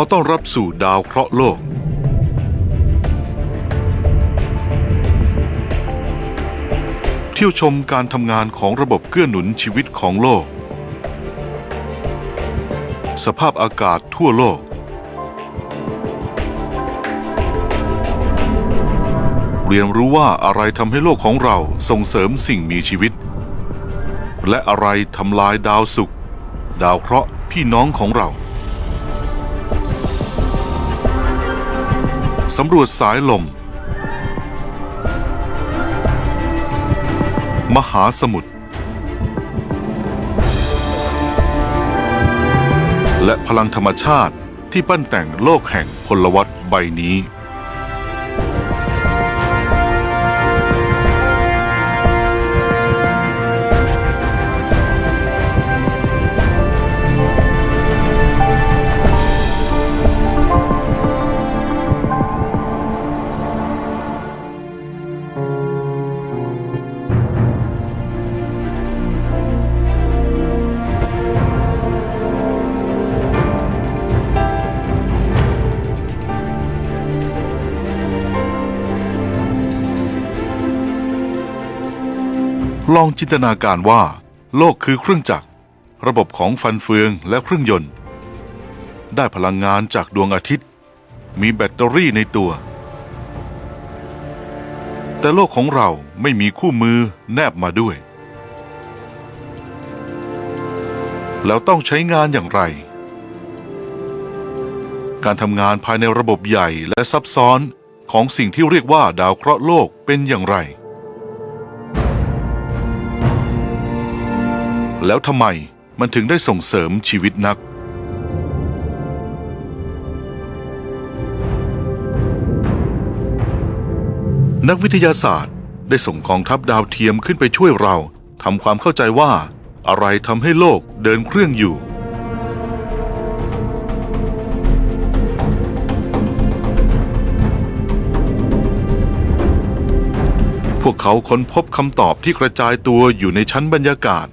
อต้อนรับสู่ดาวเคราะห์โลก เที่ยวชมการทำงานของระบบเกื้อหนุนชีวิตของโลก สภาพอากาศทั่วโลก เรียนรู้ว่าอะไรทำให้โลกของเราส่งเสริมสิ่งมีชีวิต และอะไรทำลายดาวศุกร์ดาวเคราะห์พี่น้องของเรา สำรวจสายลม มหาสมุทรและพลังธรรมชาติที่ปั้นแต่งโลกแห่งพลวัตใบนี้ ลองจินตนาการว่า โลกคือเครื่องจักร ระบบของฟันเฟืองและเครื่องยนต์ ได้พลังงานจากดวงอาทิตย์ มีแบตเตอรี่ในตัว แต่โลกของเราไม่มีคู่มือแนบมาด้วย แล้วต้องใช้งานอย่างไร การทำงานภายในระบบใหญ่และซับซ้อนของสิ่งที่เรียกว่าดาวเคราะห์โลกเป็นอย่างไร แล้วทำไมมันถึงได้ส่งเสริมชีวิตนัก นักวิทยาศาสตร์ได้ส่งกองทัพดาวเทียมขึ้นไปช่วยเราทำความเข้าใจว่าอะไรทำให้โลกเดินเครื่องอยู่ พวกเขาค้นพบคำตอบที่กระจายตัวอยู่ในชั้นบรรยากาศ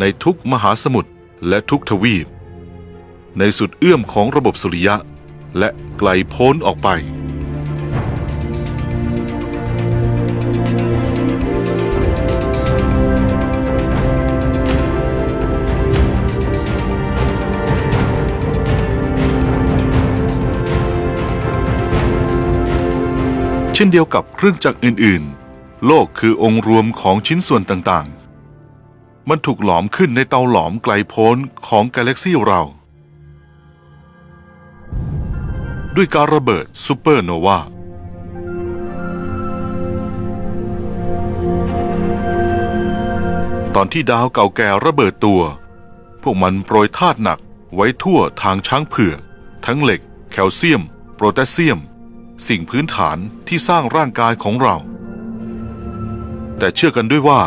ในทุกมหาสมุทรและทุกทวีป ในสุดเอื้อมของระบบสุริยะ และไกลโพ้นออกไป เช่นเดียวกับเครื่องจักรอื่น ๆ โลกคือองค์รวมของชิ้นส่วนต่าง ๆ มันถูกหลอมขึ้นในเตาหลอมไกลโพ้นของกาแล็กซี่เรา ด้วยการระเบิดซูเปอร์โนวาตอนที่ดาวเก่าแก่ระเบิดตัว พวกมันโปรยธาตุหนักไว้ทั่วทางช้างเผือก ทั้งเหล็ก แคลเซียมโพแทสเซียม สิ่งพื้นฐานที่สร้างร่างกายของเรา แต่เชื่อกันด้วยว่า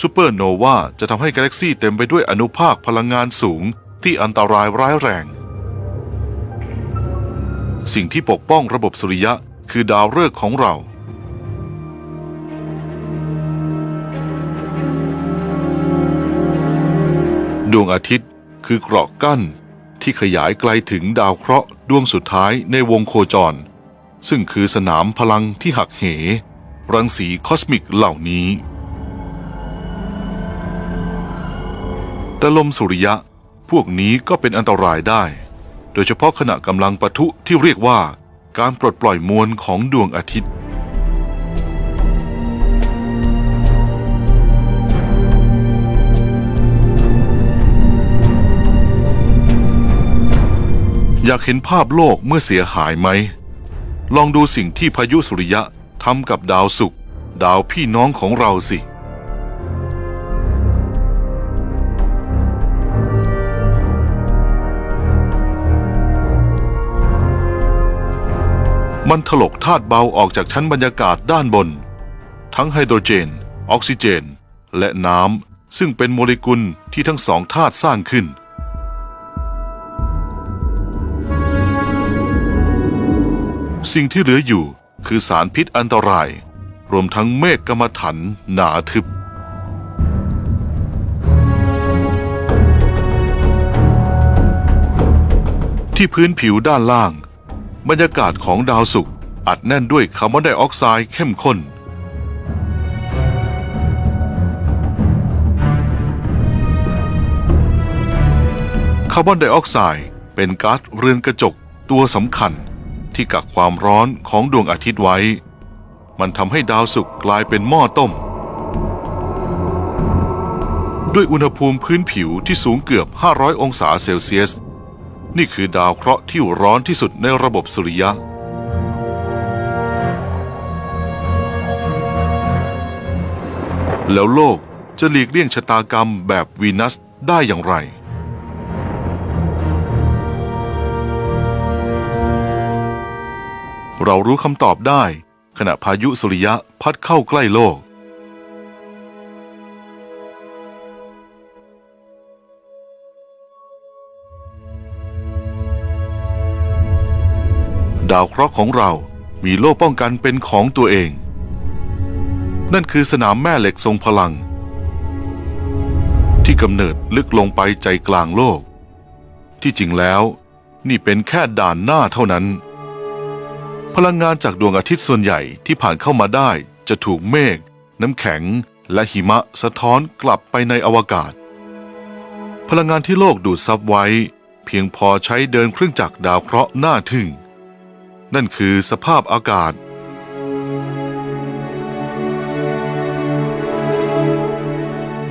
ซูเปอร์โนวาจะทำให้กาแล็กซี่เต็มไปด้วยอนุภาคพลังงานสูงที่อันตรายร้ายแรง สิ่งที่ปกป้องระบบสุริยะคือดาวฤกษ์ของเราดวงอาทิตย์คือเกราะกั้นที่ขยายไกลถึงดาวเคราะห์ดวงสุดท้ายในวงโคจร ซึ่งคือสนามพลังที่หักเห รังสีคอสมิกเหล่านี้ แต่ลมสุริยะ พวกนี้ก็เป็นอันตรายได้ โดยเฉพาะขณะกำลังปะทุที่เรียกว่าการปลดปล่อยมวลของดวงอาทิตย์อยากเห็นภาพโลกเมื่อเสียหายไหม ลองดูสิ่งที่พายุสุริยะทำกับดาวศุกร์ดาวพี่น้องของเราสิ มันถลกธาตุเบาออกจากชั้นบรรยากาศด้านบน ทั้งไฮโดรเจน ออกซิเจน และน้ำซึ่งเป็นโมเลกุลที่ทั้งสองธาตุสร้างขึ้น สิ่งที่เหลืออยู่คือสารพิษอันตราย รวมทั้งเมฆกรรมฐานหนาทึบที่พื้นผิวด้านล่าง บรรยากาศของดาวศุกร์อัดแน่นด้วยคาร์บอนไดออกไซด์เข้มข้น คาร์บอนไดออกไซด์เป็นก๊าซเรือนกระจกตัวสำคัญที่กักความร้อนของดวงอาทิตย์ไว้ มันทำให้ดาวศุกร์กลายเป็นหม้อต้ม ด้วยอุณหภูมิพื้นผิวที่สูงเกือบ 500 องศาเซลเซียส นี่คือดาวเคราะห์ที่ร้อนที่สุดในระบบสุริยะ แล้วโลกจะหลีกเลี่ยงชะตากรรมแบบวีนัสได้อย่างไร เรารู้คำตอบได้ ขณะพายุสุริยะพัดเข้าใกล้โลก ดาวเคราะห์ของเรามีโล่ป้องกันเป็นของตัวเอง นั่นคือสนามแม่เหล็กทรงพลัง ที่กำเนิดลึกลงไปใจกลางโลก ที่จริงแล้วนี่เป็นแค่ด่านหน้าเท่านั้น พลังงานจากดวงอาทิตย์ส่วนใหญ่ที่ผ่านเข้ามาได้จะถูกเมฆน้ำแข็งและหิมะสะท้อนกลับไปในอวกาศ พลังงานที่โลกดูดซับไว้ เพียงพอใช้เดินเครื่องจักรดาวเคราะห์หน้าทึ่ง นั่นคือสภาพอากาศ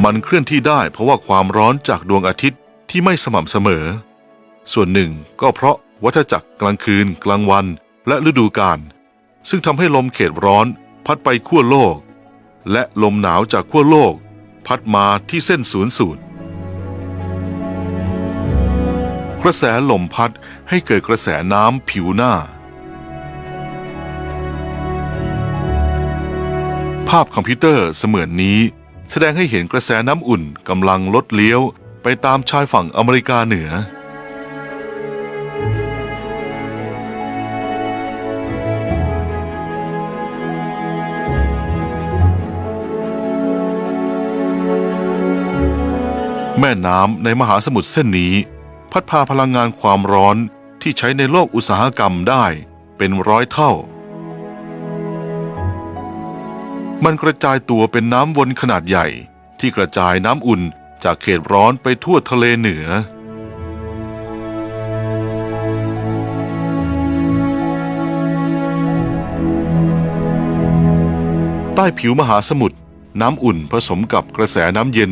มันเคลื่อนที่ได้เพราะว่าความร้อนจากดวงอาทิตย์ที่ไม่สม่ำเสมอ ส่วนหนึ่งก็เพราะวัฏจักรกลางคืน กลางวัน และฤดูกาลซึ่งทำให้ลมเขตร้อนพัดไปขั้วโลก และลมหนาวจากขั้วโลก พัดมาที่เส้นศูนย์สูตรกระแสลมพัดให้เกิดกระแสน้ำผิวหน้า ภาพคอมพิวเตอร์เสมือนนี้ แสดงให้เห็นกระแสน้ำอุ่นกำลังลดเลี้ยว ไปตามชายฝั่งอเมริกาเหนือ แม่น้ำในมหาสมุทรเส้นนี้ พัดพาพลังงานความร้อนที่ใช้ในโลกอุตสาหกรรมได้เป็นร้อยเท่า มันกระจายตัวเป็นน้ำวนขนาดใหญ่ ที่กระจายน้ำอุ่นจากเขตร้อนไปทั่วทะเลเหนือ ใต้ผิวมหาสมุทรน้ำอุ่นผสมกับกระแสน้ำเย็น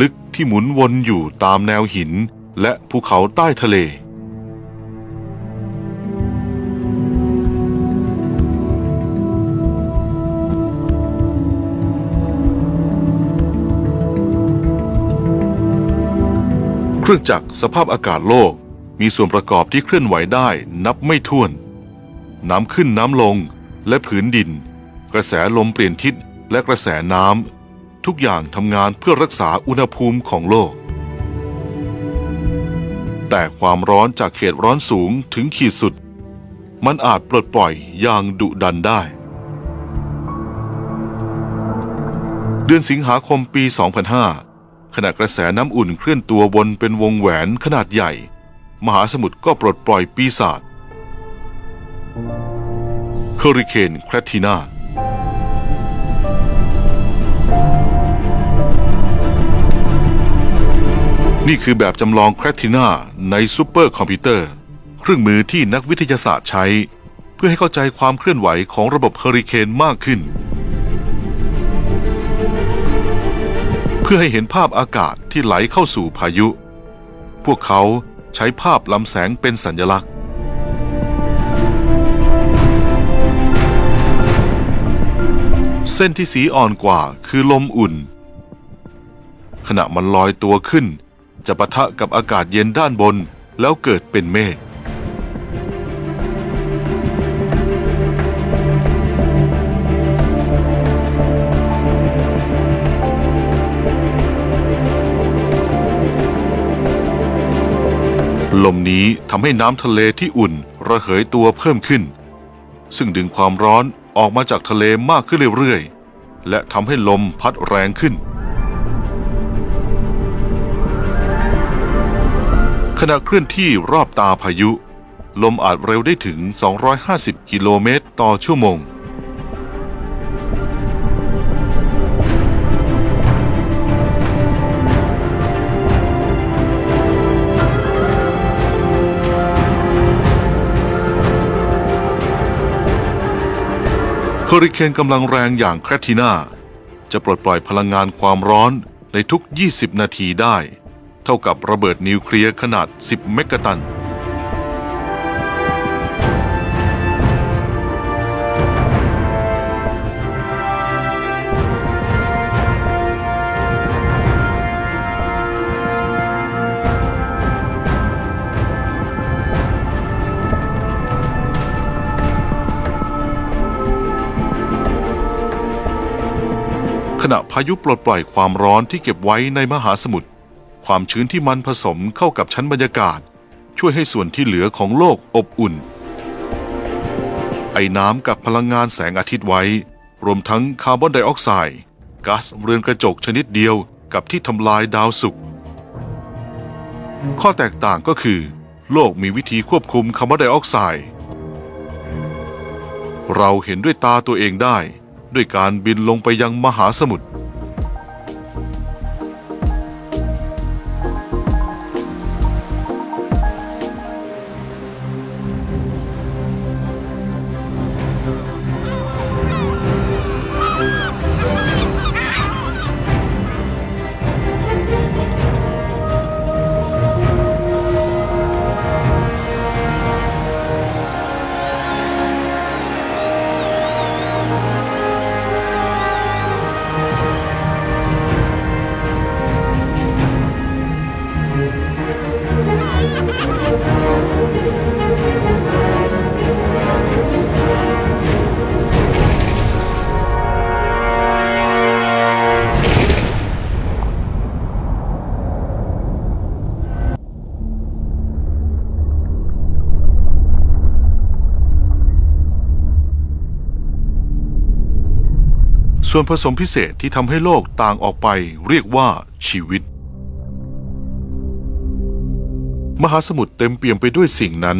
ลึกที่หมุนวนอยู่ตามแนวหินและภูเขาใต้ทะเล เครื่องจักรสภาพอากาศโลก มีส่วนประกอบที่เคลื่อนไหวได้นับไม่ถ้วน น้ำขึ้นน้ำลงและผืนดิน กระแสลมเปลี่ยนทิศและกระแสน้ำทุกอย่างทำงานเพื่อรักษาอุณหภูมิของโลก แต่ความร้อนจากเขตร้อนสูงถึงขีดสุด มันอาจปลดปล่อยอย่างดุดันได้ เดือนสิงหาคมปี 2005 ขณะกระแสน้ำอุ่นเคลื่อนตัววนเป็นวงแหวนขนาดใหญ่ มหาสมุทรก็ปลดปล่อยปีศาจเฮอริเคนแคททีนานี่คือแบบจำลองแคททีนาในซูเปอร์คอมพิวเตอร์ เครื่องมือที่นักวิทยาศาสตร์ใช้ เพื่อให้เข้าใจความเคลื่อนไหวของระบบเฮอริเคนมากขึ้น พื่อให้เห็นภาพอากาศที่ไหลเข้าสู่พายุ พวกเขาใช้ภาพลำแสงเป็นสัญลักษณ์ เส้นที่สีอ่อนกว่าคือลมอุ่น ขณะมันลอยตัวขึ้น จะปะทะกับอากาศเย็นด้านบนแล้วเกิดเป็นเมฆ ลมนี้ทำให้น้ำทะเลที่อุ่นระเหยตัวเพิ่มขึ้น ซึ่งดึงความร้อนออกมาจากทะเลมากขึ้นเรื่อยๆ และทำให้ลมพัดแรงขึ้น ขณะเคลื่อนที่รอบตาพายุ ลมอาจเร็วได้ถึง 250 กิโลเมตรต่อชั่วโมง เฮอริเคนกำลังแรงอย่างแคทีนาจะปลดปล่อยพลังงานความร้อนในทุก 20 นาทีได้ เท่ากับระเบิดนิวเคลียร์ขนาด 10 เมกะตัน ณะพายุปลดปล่อยความร้อนที่เก็บไว้ในมหาสมุทรความชื้นที่มันผสมเข้ากับชั้นบรรยากาศ ช่วยให้ส่วนที่เหลือของโลกอบอุ่น ไอ้น้ำกับพลังงานแสงอาทิตย์ไว้ รวมทั้งคาร์บอนไดออกไซด์ก๊าซเรือนกระจกชนิดเดียวกับที่ทำลายดาวศุกร์ข้อแตกต่างก็คือ โลกมีวิธีควบคุมคาร์บอนไดออกไซด์เราเห็นด้วยตาตัวเองได้ ด้วยการบินลงไปยังมหาสมุทร ส่วนผสมพิเศษที่ทำให้โลกต่างออกไปเรียกว่าชีวิต มหาสมุทรเต็มเปี่ยมไปด้วยสิ่งนั้น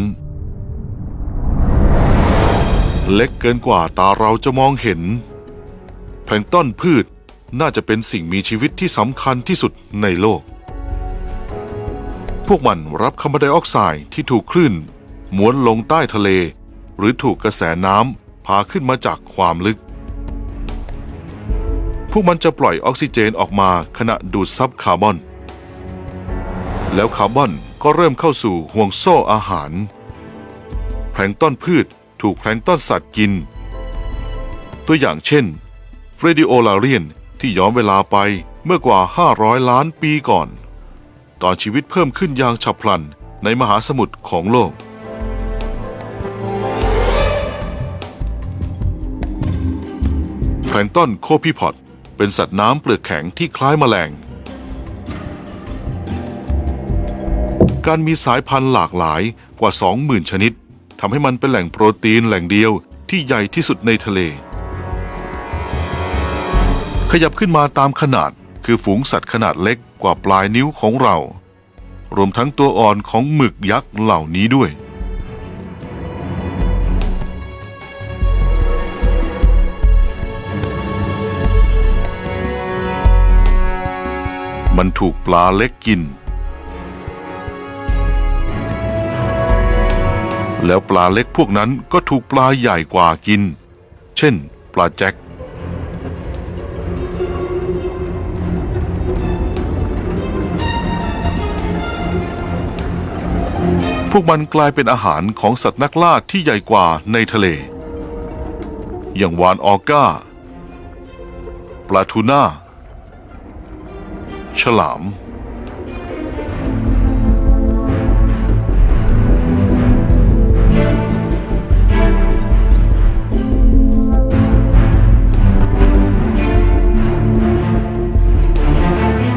เล็กเกินกว่าตาเราจะมองเห็น แพลงต้นพืชน่าจะเป็นสิ่งมีชีวิตที่สำคัญที่สุดในโลก พวกมันรับคาร์บอนไดออกไซด์ที่ถูกคลื่นม้วนลงใต้ทะเล หรือถูกกระแสน้ำพาขึ้นมาจากความลึก พวกมันจะปล่อยออกซิเจนออกมาขณะดูดซับคาร์บอน แล้วคาร์บอนก็เริ่มเข้าสู่ห่วงโซ่อาหาร แพลงต้นพืชถูกแพลงต้นสัตว์กิน ตัวอย่างเช่นเฟรดิโอลาเรียนที่ย้อนเวลาไปเมื่อกว่า 500 ล้านปีก่อน ตอนชีวิตเพิ่มขึ้นอย่างฉับพลันในมหาสมุทรของโลก แพลงต้นโคพิพอด เป็นสัตว์น้ำเปลือกแข็งที่คล้ายแมลง การมีสายพันธุ์หลากหลายกว่า 20,000 ชนิดทำให้มันเป็นแหล่งโปรตีนแหล่งเดียวที่ใหญ่ที่สุดในทะเล ขยับขึ้นมาตามขนาดคือฝูงสัตว์ขนาดเล็กกว่าปลายนิ้วของเรา รวมทั้งตัวอ่อนของหมึกยักษ์เหล่านี้ด้วย มันถูกปลาเล็กกิน แล้วปลาเล็กพวกนั้นก็ถูกปลาใหญ่กว่ากิน เช่น ปลาแจ็คพวกมันกลายเป็นอาหารของสัตว์นักล่าที่ใหญ่กว่าในทะเล อย่างวานออก้า ปลาทูน่า ฉลาม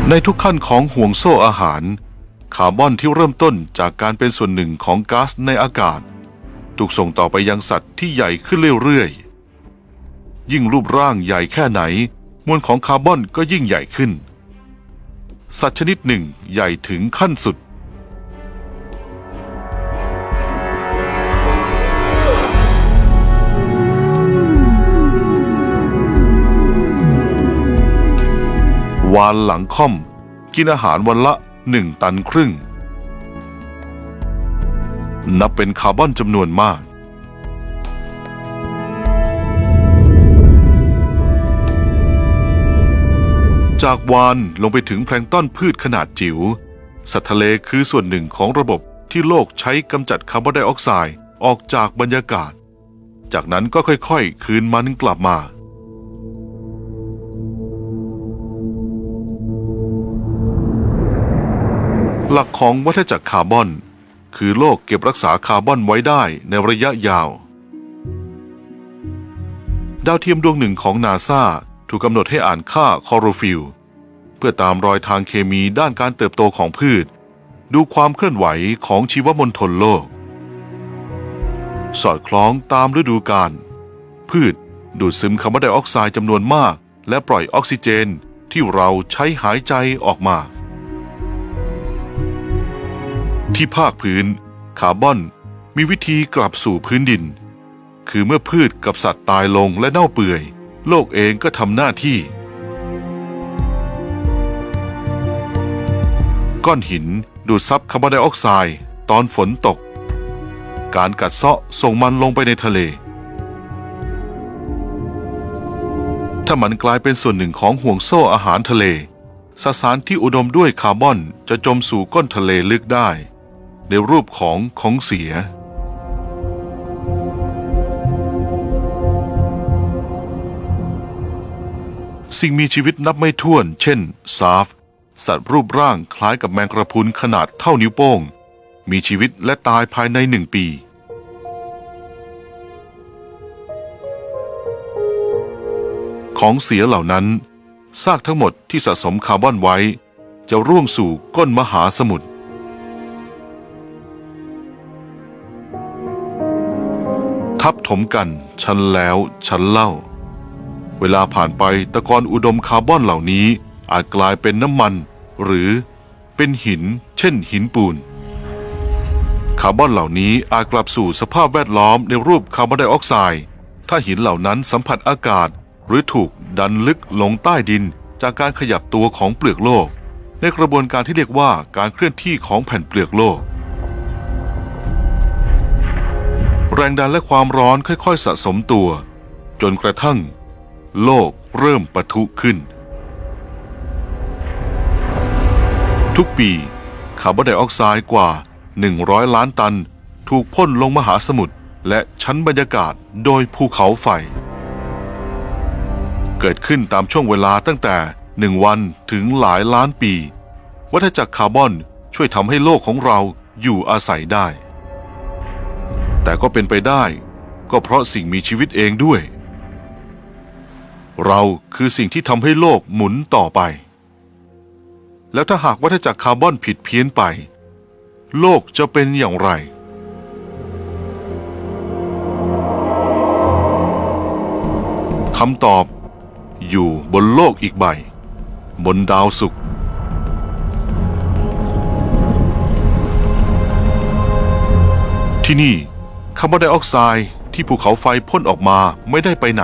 ในทุกขั้นของห่วงโซ่อาหาร คาร์บอนที่เริ่มต้นจากการเป็นส่วนหนึ่งของก๊าซในอากาศ ถูกส่งต่อไปยังสัตว์ที่ใหญ่ขึ้นเรื่อยๆ ยิ่งรูปร่างใหญ่แค่ไหน มวลของคาร์บอนก็ยิ่งใหญ่ขึ้น สัตว์ชนิดหนึ่งใหญ่ถึงขั้นสุด วานหลังค่อม กินอาหารวันละหนึ่งตันครึ่ง นับเป็นคาร์บอนจำนวนมาก จากวานลงไปถึงแพลงต้อนพืชขนาดจิ๋ว สัตว์ทะเลคือส่วนหนึ่งของระบบที่โลกใช้กำจัดคาร์บอนไดออกไซด์ออกจากบรรยากาศ จากนั้นก็ค่อยๆ คืนมันกลับมา หลักของวัฏจักรคาร์บอน คือโลกเก็บรักษาคาร์บอนไว้ได้ในระยะยาว ดาวเทียมดวงหนึ่งของนาซา ถูกกำหนดให้อ่านค่าคอโรฟิลเพื่อตามรอยทางเคมีด้านการเติบโตของพืช ดูความเคลื่อนไหวของชีวมณฑลโลก สอดคล้องตามฤดูกาลพืชดูดซึมคาร์บอนไดออกไซด์จำนวนมาก และปล่อยออกซิเจนที่เราใช้หายใจออกมา ที่ภาคพื้น คาร์บอนมีวิธีกลับสู่พื้นดิน คือเมื่อพืชกับสัตว์ตายลงและเน่าเปื่อย โลกเองก็ทำหน้าที่ ก้อนหินดูดซับคาร์บอนไดออกไซด์ตอนฝนตก การกัดเซาะส่งมันลงไปในทะเล ถ้ามันกลายเป็นส่วนหนึ่งของห่วงโซ่อาหารทะเลสสารที่อุดมด้วยคาร์บอนจะจมสู่ก้นทะเลลึกได้ ในรูปของของเสีย สิ่งมีชีวิตนับไม่ถ้วน เช่น ซาฟ สัตว์รูปร่างคล้ายกับแมงกระพุนขนาดเท่านิ้วโป้ง มีชีวิตและตายภายในหนึ่งปี ของเสียเหล่านั้น ซากทั้งหมดที่สะสมคาร์บอนไว้ จะร่วงสู่ก้นมหาสมุทรทับถมกันชั้นแล้วชั้นเล่า เวลาผ่านไปตะกอนอุดมคาร์บอนเหล่านี้ อาจกลายเป็นน้ำมัน หรือเป็นหิน เช่นหินปูน คาร์บอนเหล่านี้อาจกลับสู่สภาพแวดล้อมในรูปคาร์บอนไดออกไซด์ถ้าหินเหล่านั้นสัมผัสอากาศ หรือถูกดันลึกลงใต้ดิน จากการขยับตัวของเปลือกโลก ในกระบวนการที่เรียกว่าการเคลื่อนที่ของแผ่นเปลือกโลก แรงดันและความร้อนค่อยๆ สะสมตัว จนกระทั่ง โลกเริ่มปะทุขึ้น ทุกปีคาร์บอนไดออกไซด์กว่า 100 ล้านตัน ถูกพ่นลงมหาสมุทรและชั้นบรรยากาศโดยภูเขาไฟ เกิดขึ้นตามช่วงเวลาตั้งแต่ 1 วันถึงหลายล้านปี วัฏจักรคาร์บอนช่วยทำให้โลกของเราอยู่อาศัยได้ แต่ก็เป็นไปได้ ก็เพราะสิ่งมีชีวิตเองด้วย เราคือสิ่งที่ทำให้โลกหมุนต่อไป แล้วถ้าหากวัฏจักรคาร์บอนผิดเพี้ยนไป โลกจะเป็นอย่างไร คำตอบอยู่บนโลกอีกใบ บนดาวศุกร์ที่นี่คาร์บอนไดออกไซด์ที่ภูเขาไฟพ่นออกมาไม่ได้ไปไหน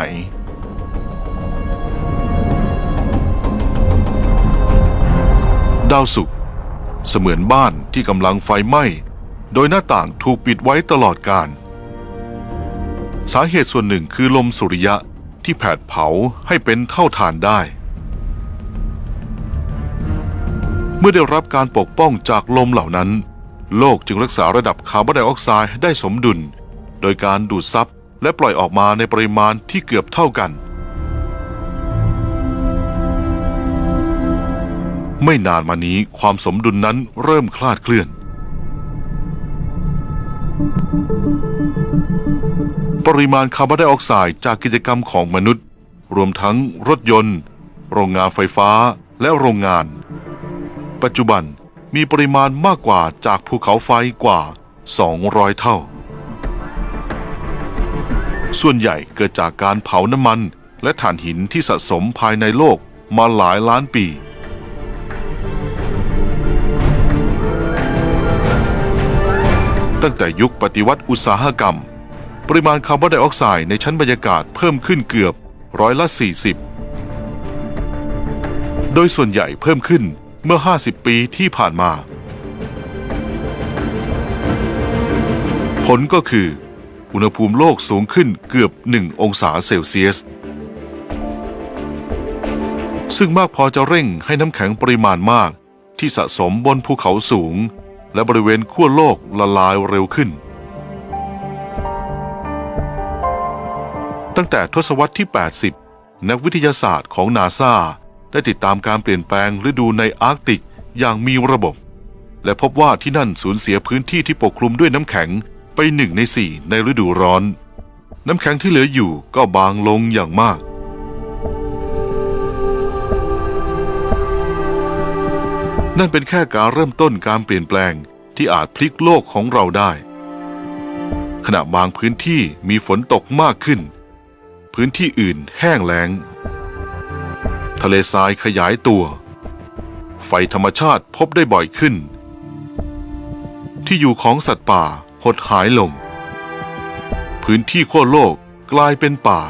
ดาวศุกร์เสมือนบ้านที่กำลังไฟไหม้ โดยหน้าต่างถูกปิดไว้ตลอดการ สาเหตุส่วนหนึ่งคือลมสุริยะที่แผดเผาให้เป็นเท่าฐานได้ เมื่อได้รับการปกป้องจากลมเหล่านั้น โลกจึงรักษาระดับคาร์บอนไดออกไซด์ได้สมดุล โดยการดูดซับและปล่อยออกมาในปริมาณที่เกือบเท่ากัน ไม่นานมานี้ความสมดุลนั้นเริ่มคลาดเคลื่อน ปริมาณคาร์บอนไดออกไซด์จากกิจกรรมของมนุษย์ รวมทั้งรถยนต์ โรงงานไฟฟ้าและโรงงาน ปัจจุบันมีปริมาณมากกว่าจากภูเขาไฟกว่า 200 เท่า ส่วนใหญ่เกิดจากการเผาน้ำมันและถ่านหินที่สะสมภายในโลกมาหลายล้านปี ตั้งแต่ยุคปฏิวัติอุตสาหกรรม ปริมาณคาร์บอนไดออกไซด์ในชั้นบรรยากาศเพิ่มขึ้นเกือบร้อยละ 40 โดยส่วนใหญ่เพิ่มขึ้นเมื่อ 50 ปีที่ผ่านมา ผลก็คือ อุณหภูมิโลกสูงขึ้นเกือบ 1 องศาเซลเซียส ซึ่งมากพอจะเร่งให้น้ำแข็งปริมาณมากที่สะสมบนภูเขาสูง และบริเวณขั้วโลกละลายเร็วขึ้น ตั้งแต่ทศวรรษที่ 80 นักวิทยาศาสตร์ของนาซาได้ติดตามการเปลี่ยนแปลงฤดูในอาร์กติกอย่างมีระบบ และพบว่าที่นั่นสูญเสียพื้นที่ที่ปกคลุมด้วยน้ำแข็งไปหนึ่งในสี่ในฤดูร้อน น้ำแข็งที่เหลืออยู่ก็บางลงอย่างมาก นั่นเป็นแค่การเริ่มต้นการเปลี่ยนแปลงที่อาจพลิกโลกของเราได้ ขณะบางพื้นที่มีฝนตกมากขึ้น พื้นที่อื่นแห้งแล้ง ทะเลทรายขยายตัว ไฟธรรมชาติพบได้บ่อยขึ้น ที่อยู่ของสัตว์ป่าหดหายลง พื้นที่ขั้วโลกกลายเป็นป่า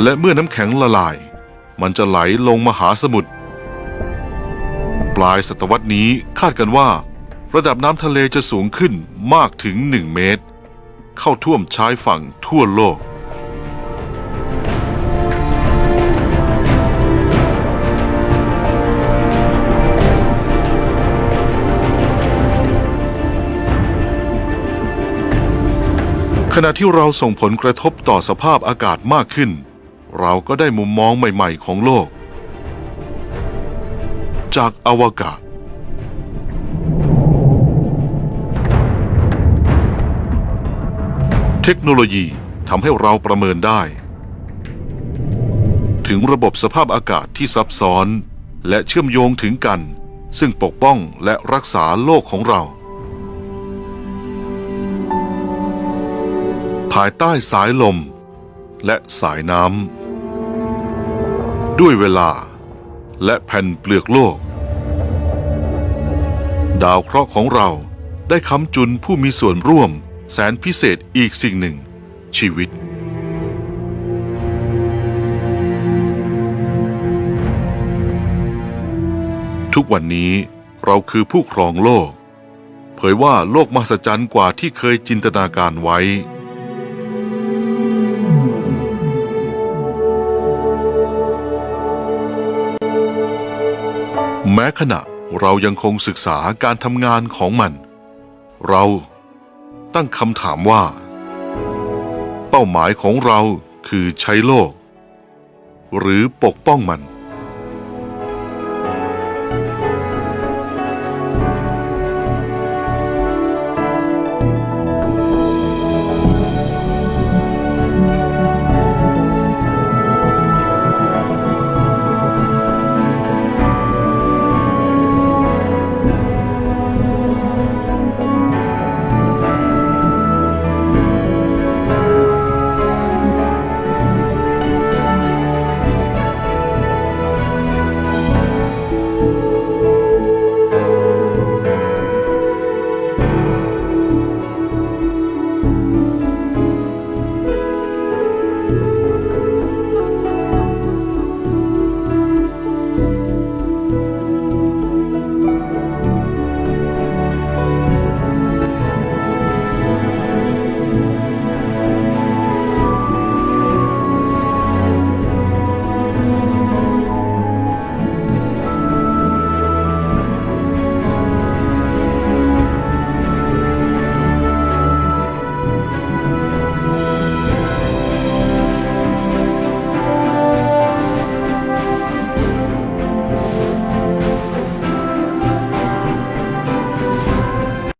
และเมื่อน้ำแข็งละลาย มันจะไหลลงมหาสมุทรปลายศตวรรษนี้คาดกันว่า ระดับน้ำทะเลจะสูงขึ้นมากถึง 1 เมตร เข้าท่วมชายฝั่งทั่วโลกขณะที่เราส่งผลกระทบต่อสภาพอากาศมากขึ้น เราก็ได้มุมมองใหม่ ๆ ของโลก จากอวกาศ เทคโนโลยีทำให้เราประเมินได้ ถึงระบบสภาพอากาศที่ซับซ้อน และเชื่อมโยงถึงกัน ซึ่งปกป้องและรักษาโลกของเรา ภายใต้สายลมและสายน้ำ ด้วยเวลา และแผ่นเปลือกโลก ดาวเคราะห์ของเราได้ค้ำจุนผู้มีส่วนร่วมแสนพิเศษอีกสิ่งหนึ่ง ชีวิต ทุกวันนี้เราคือผู้ครองโลก เผยว่าโลกมหัศจรรย์กว่าที่เคยจินตนาการไว้ แม้ขณะเรายังคงศึกษาการทำงานของมัน เราตั้งคำถามว่า เป้าหมายของเราคือใช้โลก หรือปกป้องมัน